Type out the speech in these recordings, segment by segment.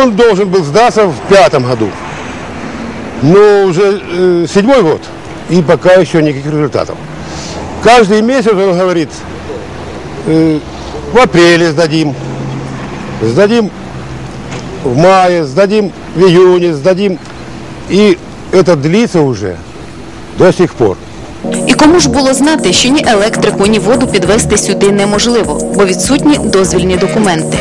он должен был сдаться в пятом году. Но уже э, седьмой год, и пока еще никаких результатов. Каждый месяц он говорит, э, в апреле сдадим, сдадим в мае, сдадим в июне, сдадим. И это длится уже до сих пор. І кому ж було знати, що ні електрику, ні воду підвести сюди неможливо, бо відсутні дозвільні документи.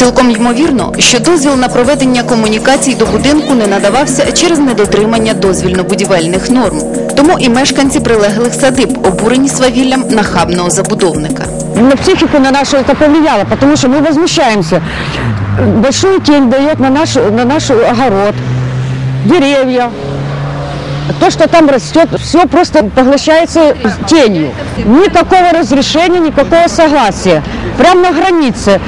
Цілком ймовірно, що дозвіл на проведення комунікацій до будинку не надавався через недотримання дозвільно-будівельних норм. Тому і мешканці прилеглих садиб обурені свавіллям нахабного забудовника. На психику на нашу это повлияло, потому что мы возмущаемся. Большую тень дает на наш, на наш огород, деревья. То, что там растет, все просто поглощается тенью. Никакого разрешения, никакого согласия. Прямо на границе.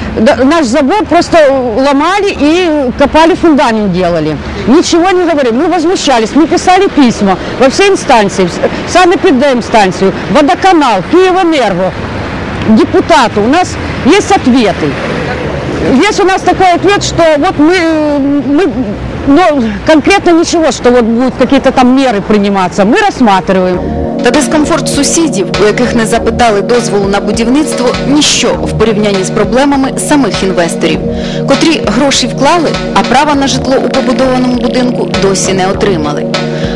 Наш забор просто ломали и копали фундамент делали. Ничего не говорили. Мы возмущались, мы писали письма во все инстанции, в санэпидемстанцию, водоканал, Киевэнерго, депутату. У нас есть ответы. Есть у нас такой ответ, что вот мы, мы но конкретно ничего, что вот будут какие-то там меры приниматься, мы рассматриваем. Та дискомфорт сусідів, у яких не запитали дозволу на будівництво, ніщо в порівнянні з проблемами самих інвесторів, котрі гроші вклали, а права на житло у побудованому будинку досі не отримали.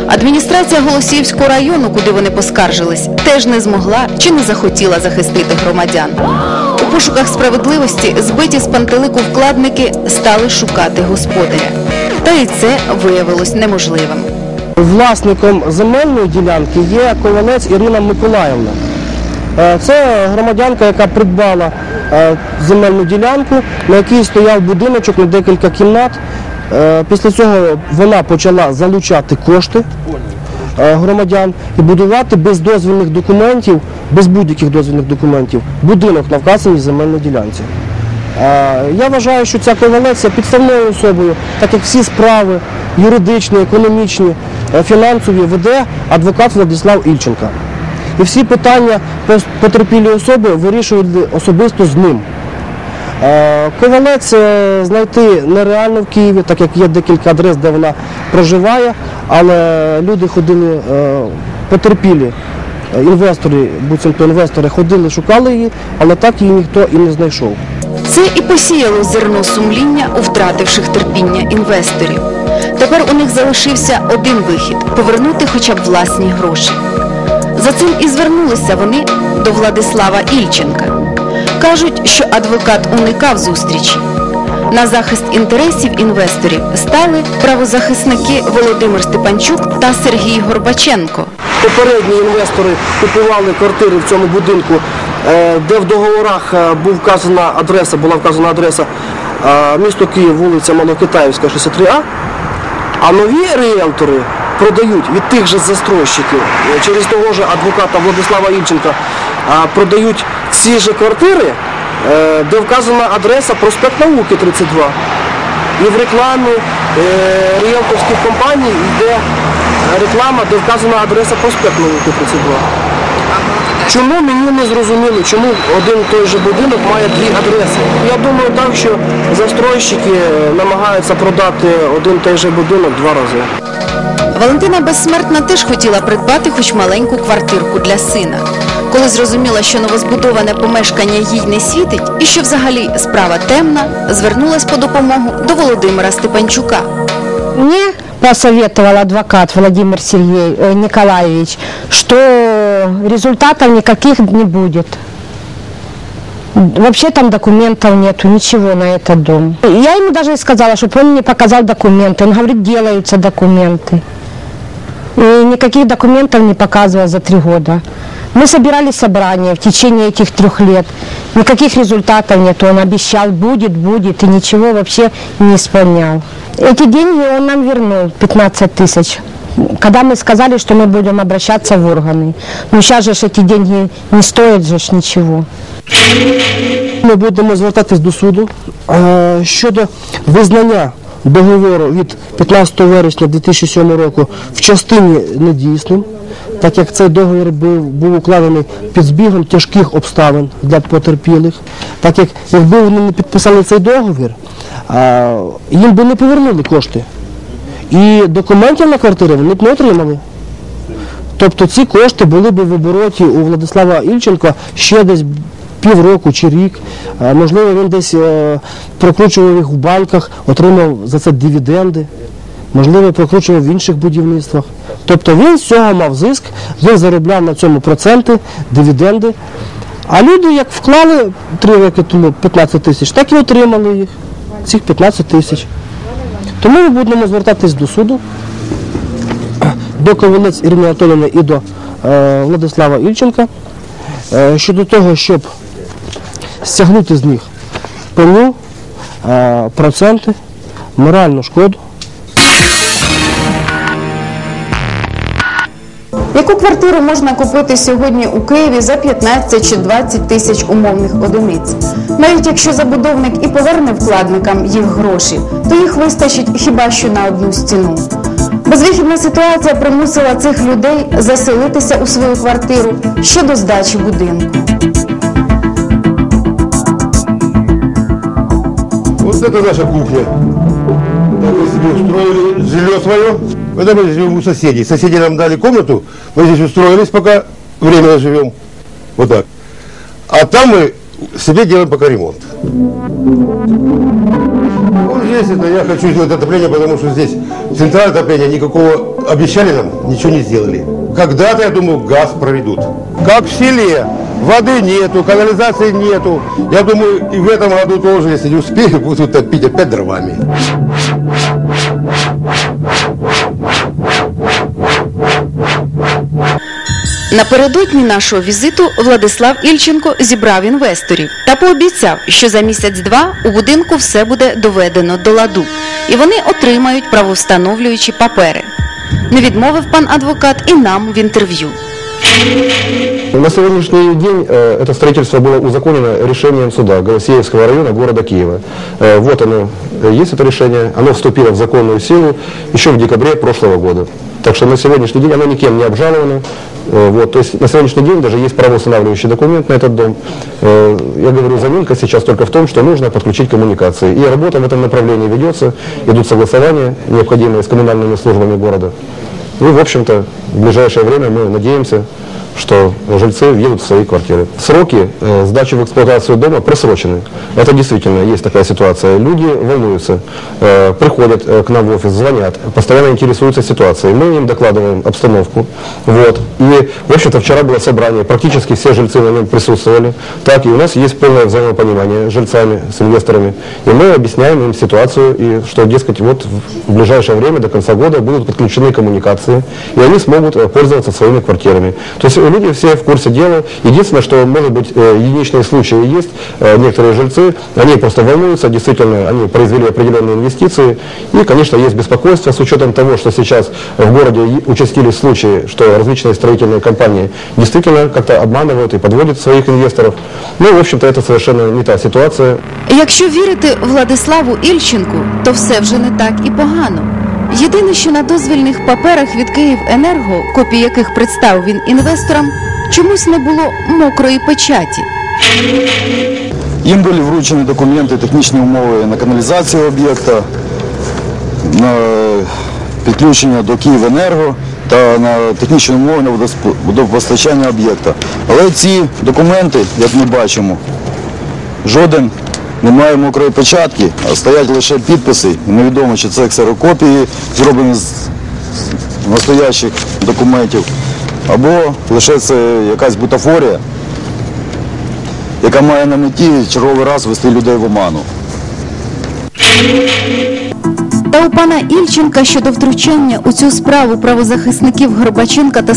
Адміністрація Голосіївського району, куди вони поскаржились, теж не змогла чи не захотіла захистити громадян. У пошуках справедливості збиті з пантелику вкладники стали шукати господаря. Та і це виявилось неможливим. Власником земельної ділянки є ковалець Ірина Миколаївна. Е, Це громадянка, яка придбала е, земельну ділянку, на якій стояв будиночок на декілька кімнат. Е, Після цього вона почала залучати кошти громадян і будувати без дозвільних документів, без будь-яких дозвільних документів, будинок на вказаній земельній ділянці. Е, Я вважаю, що ця ковалець підставною особою, так як всі справи юридичні, економічні, е, фінансові веде адвокат Владислав Ільченка. І всі питання потерпілі особи вирішують особисто з ним. Е, Ковалець знайти нереально в Києві, так як є декілька адрес, де вона проживає, але люди ходили потерпілі. Інвестори, буцімто інвестори ходили, шукали її, але так її ніхто і не знайшов. Це і посіяло зерно сумління у втративших терпіння інвесторів. Тепер у них залишився один вихід повернути хоча б власні гроші. За цим і звернулися вони до Владислава Ільченка. Кажуть, що адвокат уникав зустрічі. На захист інтересів інвесторів стали правозахисники Володимир Степанчук та Сергій Горбаченко. Попередні інвестори купували квартири в цьому будинку, е, де в договорах е, був вказана адреса, була вказана адреса е, місто Київ, вулиця Малокитаївська, 63А. А нові ріелтори продають від тих же застройщиків через того ж адвоката Владислава Ільченка продають ці ж квартири, де вказана адреса проспект Науки 32. І в рекламі е, ріелторських компаній йде реклама, де вказана адреса проспект Науки 32. Чому мені не зрозуміло, чому один той же будинок має дві адреси? Я думаю так, що застройщики е, намагаються продати один і той же будинок два рази. Валентина Безсмертна теж хотіла придбати хоч маленьку квартирку для сина Коли зрозуміла, що новозбудоване помешкання їй не світить і що взагалі справа темна, звернулась по допомогу до Володимира Степанчука. Мне посоветовал адвокат Владимир Сергей э, Николаевич, что результатов никаких не будет. Вообще там документов нету, ничего на этот дом. Я ему даже сказала, чтобы он мне показал документы. Он говорит, делаются документы. И никаких документов не показывал за три года. Мы собирали собрание в течение этих трех лет. Никаких результатов нет. Он обещал, будет, будет, и ничего вообще не исполнял. Эти деньги он нам вернул, 15 тысяч. Когда мы сказали, что мы будем обращаться в органы. Но сейчас же ж эти деньги не стоят же ж ничего. Ми будемо звертатись до суду е, щодо визнання договору від 15 вересня 2007 року в частині недійсним, так як цей договір був, був укладений під збігом тяжких обставин для потерпілих, так як якби вони не підписали цей договір, а, їм би не повернули кошти. І документів на квартири вони б не отримали. Тобто ці кошти були б в обороті у Владислава Ільченка ще десь півроку чи рік. Можливо, він десь е, прокручував їх в банках, отримав за це дивіденди. Можливо, прокручував в інших будівництвах. Тобто він з цього мав зиск, він заробляв на цьому проценти, дивіденди. А люди, як вклали три роки тому 15 тисяч, так і отримали їх, цих 15 тисяч. Тому ми будемо звертатись до суду, до Ковалець Ірини Анатоліївни і до е, Владислава Ільченка е, щодо того, щоб стягнути з них пеню, е, проценти, моральну шкоду. Яку квартиру можна купити сьогодні у Києві за 15 чи 20 тисяч умовних одиниць? Навіть якщо забудовник і поверне вкладникам їх гроші, то їх вистачить хіба що на одну стіну. Безвихідна ситуація примусила цих людей заселитися у свою квартиру щодо здачі будинку. Вот это наша кухня. Это мы себе устроили жилье свое. Это мы живем у соседей. Соседи нам дали комнату, мы здесь устроились, пока временно живем. Вот так. А там мы себе делаем пока ремонт. Вот здесь это я хочу сделать отопление, потому что здесь центральное отопление никакого обещали нам, ничего не сделали. Когда-то, я думаю, газ проведут. Как в селе. Воды нету, канализации нету. Я думаю, и в этом году тоже, если не успею, будут топить опять дровами. Напередодні нашого візиту Владислав Ільченко зібрав інвесторів та пообіцяв, що за місяць-два у будинку все буде доведено до ладу, і вони отримають правовстановлюючі папери. Не відмовив пан адвокат і нам в інтерв'ю. На сегодняшний день э, это строительство было узаконено решением суда Голосеевского района города Киева. Э, вот оно, э, есть это решение, оно вступило в законную силу еще в декабре прошлого года. Так что на сегодняшний день оно никем не обжаловано. Э, вот, то есть на сегодняшний день даже есть правоустанавливающий документ на этот дом. Э, я говорю, заминка сейчас только в том, что нужно подключить коммуникации. И работа в этом направлении ведется, идут согласования, необходимые с коммунальными службами города. Ну, в общем-то, в ближайшее время мы надеемся, что жильцы въедут в свои квартиры. Сроки э, сдачи в эксплуатацию дома просрочены. Это действительно есть такая ситуация. Люди волнуются, э, приходят э, к нам в офис, звонят, постоянно интересуются ситуацией. Мы им докладываем обстановку. Вот. И, в общем-то, вчера было собрание, практически все жильцы на нем присутствовали. Так, и у нас есть полное взаимопонимание с жильцами, с инвесторами. И мы объясняем им ситуацию, и что, дескать, вот в ближайшее время, до конца года, будут подключены коммуникации, и они смогут э, пользоваться своими квартирами. То есть люди все в курсе дела. Единственное, что, может быть, э, единичные случаи есть, э, некоторые жильцы, они просто волнуются, действительно, они произвели определенные инвестиции, и, конечно, есть беспокойство с учетом того, что сейчас в городе и- участились случаи, что различные строительные компании действительно как-то обманывают и подводят своих инвесторов. Ну, в общем-то, это совершенно не та ситуация. Якщо вірити Владиславу Ільченку, то все вже не так і погано. Єдине, що на дозвільних паперах від Київенерго, копії яких представив він інвесторам, чомусь не було мокрої печаті. Їм були вручені документи, технічні умови на каналізацію об'єкта, на підключення до Київенерго та на технічні умови на водопостачання об'єкта. Але ці документи, як ми бачимо, жоден не має мокрої печатки, а стоять лише підписи. Невідомо, чи це ксерокопії, зроблені з настоящих документів, або лише це якась бутафорія яка має на меті черговий раз вести людей в оману. Та у пана Ільченка щодо втручання у цю справу правозахисників Горбаченка та